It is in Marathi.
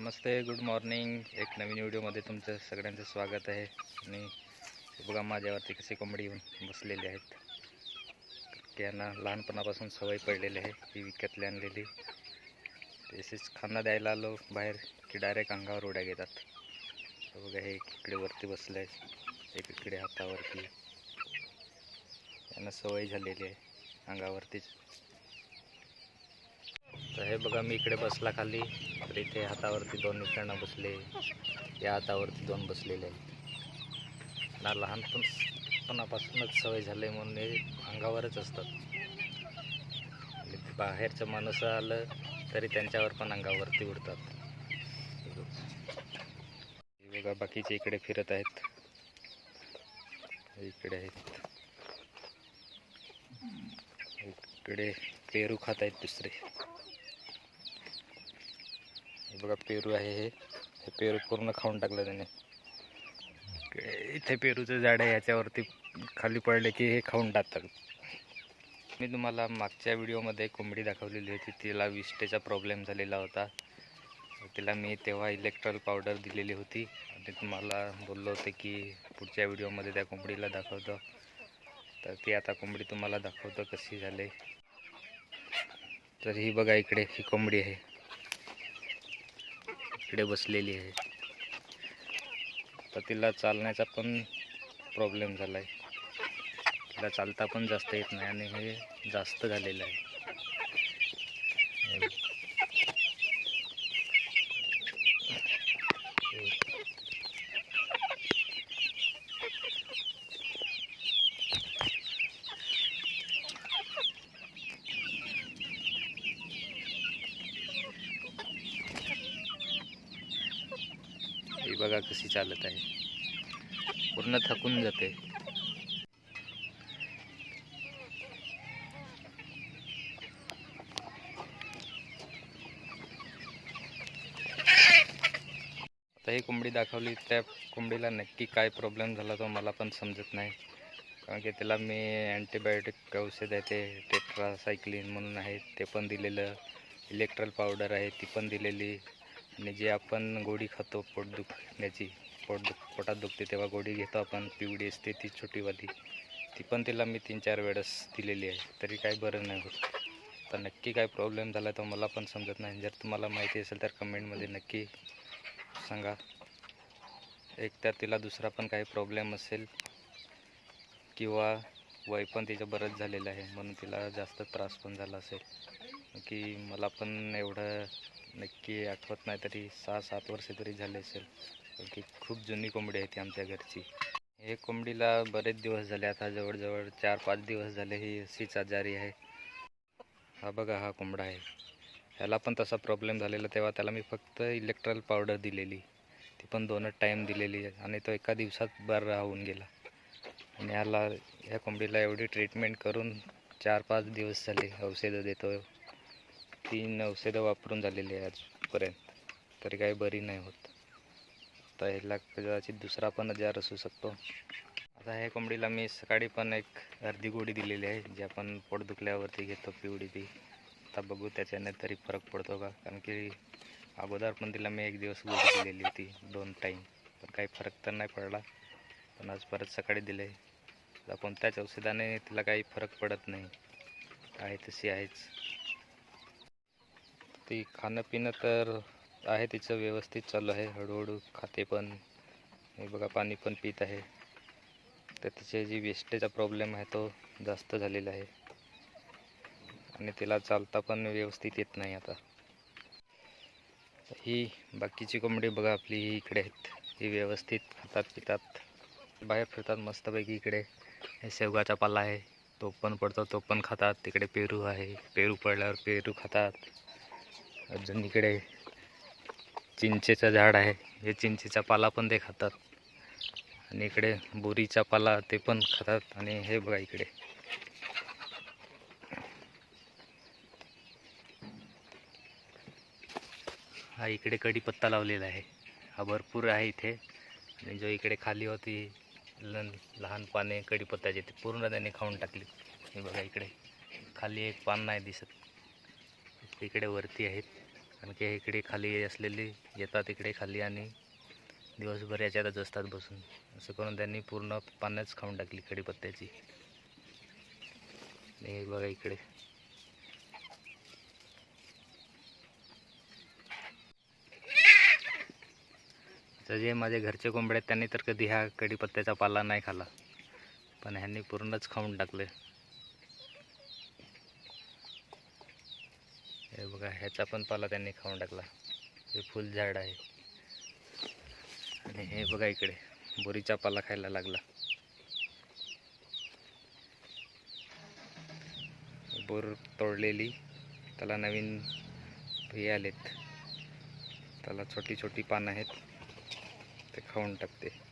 नमस्ते गुड मॉर्निंग एक नवीन व्हिडिओमध्ये तुमचं सगळ्यांचं स्वागत आहे. आणि बघा माझ्यावरती कसे कोंबडी येऊन बसलेले आहेत. त्यांना लहानपणापासून सवय पडलेली आहे. ही विकतली आणलेली. तसेच खाना द्यायला आलो बाहेर की डायरेक्ट अंगावर उड्या घेतात. बघा हे एक इकडे वरती बसलं आहे एक इकडे हातावरती. यांना सवय झालेली आहे अंगावरतीच. तर हे बघा मी इकडे बसला खाली. तर इथे हातावरती दोन इकडनं बसले. या हातावरती दोन बसलेले आहेत. ना लहानपणापासूनच सवय झाले म्हणून हे अंगावरच असतात बाहेरचं माणसं आलं तरी त्यांच्यावर पण अंगावरती उडतात. हे बघा बाकीचे इकडे फिरत आहेत. इकडे आहेत. इकडे पेरू खात आहेत दुसरे. बघा पेरू आहे हे. हे पेरू पूर्ण खाऊन टाकलं त्याने. इथे पेरूचं झाड आहे याच्यावरती खाली पडले की हे खाऊन टाकतात. मी तुम्हाला मागच्या व्हिडिओमध्ये कोंबडी दाखवलेली होती तिला विष्टेचा प्रॉब्लेम झालेला होता. तिला मी तेव्हा इलेक्ट्रॉल पावडर दिलेली होती. आणि तुम्हाला बोललो होते की पुढच्या व्हिडिओमध्ये त्या कोंबडीला दाखवतो. तर ती आता कोंबडी तुम्हाला दाखवतो कशी झाली. तर ही बघा इकडे ही कोंबडी आहे. इकडे बसलेली आहे. तर तिला चालण्याचा पण प्रॉब्लेम झाला आहे तिला चालता पण जास्त येत नाही आणि हे जास्त झालेलं आहे ही बघा कशी चालत आहे. पूर्ण थकून जाते. आता ही कोंबडी दाखवली त्या कोंबडीला नक्की काय प्रॉब्लेम झाला तो मला पण समजत नाही. कारण की त्याला मी अँटीबायोटिक औषध आहे ते टेट्रासायक्लिन म्हणून आहे ते पण दिलेलं. इलेक्ट्रल पावडर आहे ती पण दिलेली. आणि जे आपण गोडी खातो पोट दुखण्याची पोट दुख पोटात दुखते तेव्हा गोडी घेतो आपण पिवडी असते ती छोटीवाली. ती पण तिला मी तीन चार वेळेस दिलेली आहे. तरी काय बरं नाही होत. तर नक्की काय प्रॉब्लेम झाला तो मला पण समजत नाही. जर तुम्हाला माहिती असेल तर कमेंटमध्ये नक्की सांगा. एक तर तिला दुसरा पण काही प्रॉब्लेम असेल किंवा वय पण तिचं बरंच झालेलं आहे. म्हणून तिला जास्त त्रास पण झाला असेल. की मला पण एवढं नक्की आठवत नाही तरी सहा सात वर्ष तरी झाले असेल. की खूप जुनी कोंबडी आहे ती आमच्या घरची. हे कोंबडीला बरेच दिवस झाले. आता जवळजवळ चार पाच दिवस झाले ही अशीच आजारी आहे. हा बघा हा कोंबडा आहे. ह्याला पण तसा प्रॉब्लेम झालेला तेव्हा त्याला मी फक्त इलेक्ट्रल पावडर दिलेली. ती पण दोनच टाईम दिलेली आहे आणि तो एका दिवसात बरं राहून गेला. आणि ह्याला ह्या कोंबडीला एवढी ट्रीटमेंट करून चार पाच दिवस झाले औषधं देतो तीन औषधं वापरून झालेली आहे आजपर्यंत. तरी काही बरी नाही होत. तर ह्याला कदाचित दुसरा पण आजार असू शकतो. आता ह्या कोंबडीला मी सकाळी पण एक अर्धी गोडी दिलेली आहे जी आपण पोट दुखल्यावरती घेतो पिवडी ती आता बघू त्याच्याने तरी फरक पडतो का? कारण की अगोदर पण तिला मी एक दिवस गोळी दिलेली होती दोन टाईम. पण काही फरक तर नाही पडला. पण आज परत सकाळी दिले आता पण त्याच औषधाने तिला काही फरक पडत नाही. आहे तशी आहेच. ती खाणं पिणं तर आहे तिचं व्यवस्थित चालू आहे. हळूहळू खाते पण. हे बघा पाणी पण पित आहे. तर तिचे जी वेस्टेचा प्रॉब्लेम आहे तो जास्त झालेला आहे. आणि तिला चालता पण व्यवस्थित येत नाही आता. ही बाकीची कोंबडी बघा आपली ही इकडे आहेत. ही व्यवस्थित खातात पितात. बाहेर फिरतात मस्तपैकी इकडे. हे शेवगाचा पाला आहे. तो पण पडतो तो पण खातात. तिकडे पेरू आहे. पेरू पडल्यावर पेरू खातात. अजून इकडे चिंचेचं झाड आहे. हे चिंचेचा पाला पण ते खातात. आणि इकडे बोरीचा पाला ते पण खातात. आणि हे बघा इकडे. हा इकडे कढीपत्ता लावलेला आहे. हा भरपूर आहे इथे. आणि जो इकडे खाली होती लहान पाने कढीपत्त्याची ती पूर्ण त्याने खाऊन टाकली. हे बघा इकडे. खाली एक पान नाही दिसत. इकडे वरती आहेत. कारण की इकडे खाली असलेली येतात इकडे खाली आणि दिवसभर याच्यातच असतात बसून. असं करून त्यांनी पूर्ण पानच खाऊन टाकली कढीपत्त्याची. हे बघा इकडे. तर जे माझे घरचे कोंबडे आहेत त्यांनी तर कधी ह्या कढीपत्त्याचा पाला नाही खाला पण ह्यांनी पूर्णच खाऊन टाकले. हे बघा ह्याचा पण पाला त्यांनी खाऊन टाकला. हे फुल झाड आहे. आणि हे बघा इकडे बोरीचा पाला खायला लागला. बोर तोडलेली. त्याला नवीन हे आलेत. त्याला छोटी छोटी पानं आहेत. ते खाऊन टाकते.